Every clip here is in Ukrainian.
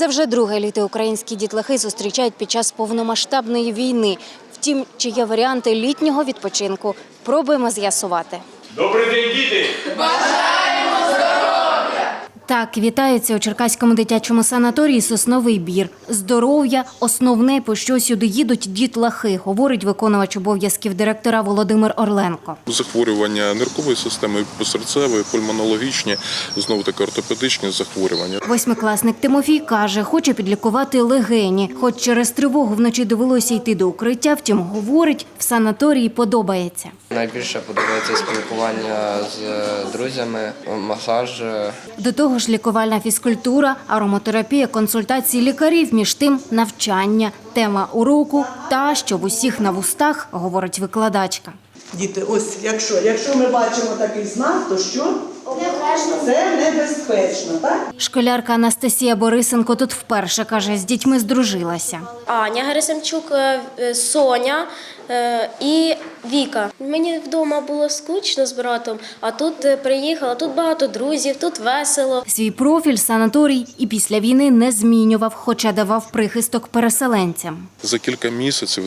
Це вже друге літо українські дітлахи зустрічають під час повномасштабної війни. Втім, чи є варіанти літнього відпочинку? Пробуємо з'ясувати. Добрий день, діти! Так, вітаються у Черкаському дитячому санаторії Сосновий бір. Здоров'я основне, по що сюди їдуть дітлахи, говорить виконувач обов'язків директора Володимир Орленко. захворювання ниркової системи, серцевої, пульмонологічні, знову таки ортопедичні захворювання. Восьмикласник Тимофій каже, хоче підлікувати легені. Хоч через тривогу вночі довелося йти до укриття, втім говорить, в санаторії подобається. Найбільше подобається спілкування з е, друзями, масаж. е, До того ж, лікувальна фізкультура, ароматерапія, консультації лікарів, між тим навчання, тема уроку та що в усіх на вустах, говорить викладачка. Діти, ось якщо, якщо ми бачимо такий знак, то що? Це небезпечно, так? Школярка Анастасія Борисенко тут вперше каже, з дітьми здружилася. Аня Герасимчук, е, е, Соня е, і Віка. Мені вдома було скучно з братом, а тут приїхала, тут багато друзів, тут весело. Свій профіль санаторій і після війни не змінював, хоча давав прихисток переселенцям. За кілька місяців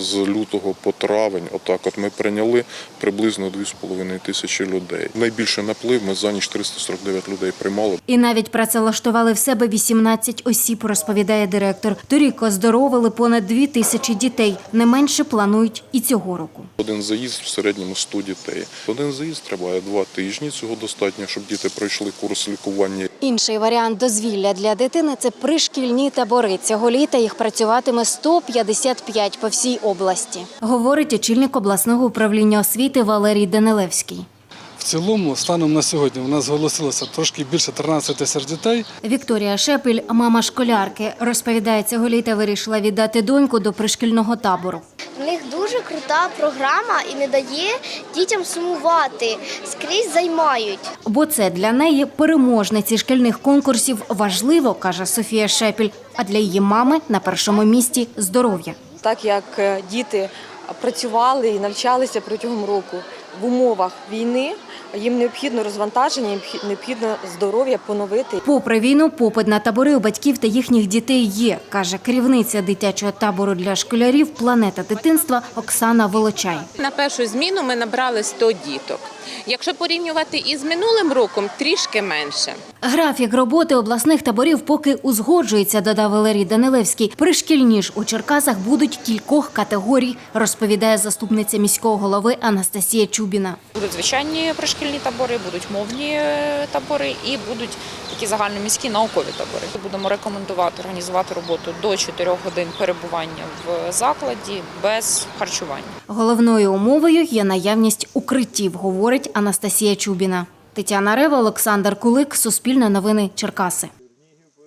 з- лютого по травень, отак, от ми прийняли приблизно 2,5 тисячі людей. Найбільший наплив ми за ніч 349 людей приймали. І навіть працевлаштували в себе 18 осіб, розповідає директор. Торік оздоровили понад 2 тисячі дітей. Не менше планують і цього року. Один заїзд в середньому 100 дітей. Один заїзд триває два тижні. Цього достатньо, щоб діти пройшли курс лікування. Інший варіант дозвілля для дитини це пришкільні табори. Цього літа їх працюватиме 155 по всій області. Говорить очільник обласного управління освіти Валерій Данилевський. В цілому, станом на сьогодні, у нас зголосилося трошки більше 13 тисяч дітей. Вікторія Шепель, мама школярки, розповідає, цього літа вирішила віддати доньку до пришкільного табору. В них дуже крута програма і не дає дітям сумувати. Скрізь займають. Бо це для неї переможниці шкільних конкурсів важливо, каже Софія Шепіль. А для її мами на першому місці здоров'я. так як е, діти працювали і навчалися протягом року в умовах війни, їм необхідно розвантаження, їм необхідно здоров'я поновити. Попри війну, попит на табори у батьків та їхніх дітей є, каже керівниця дитячого табору для школярів Планета дитинства Оксана Волочай. На першу зміну ми набрали 100 діток. Якщо порівнювати із минулим роком, трішки менше. Графік роботи обласних таборів поки узгоджується, додав Валерій Данилевський. Пришкільні ж у Черкасах будуть кількох категорій, розповідає заступниця міського голови Анастасія Чубіна. Будуть звичайні пришкільні табори, будуть мовні е, табори і будуть такі загальноміські наукові табори. Будемо рекомендувати організувати роботу до 4 годин перебування в закладі без харчування. Головною умовою є наявність укриттів, говорить Анастасія Чубіна. Тетяна Рева, Олександр Кулик, Суспільне новини Черкаси.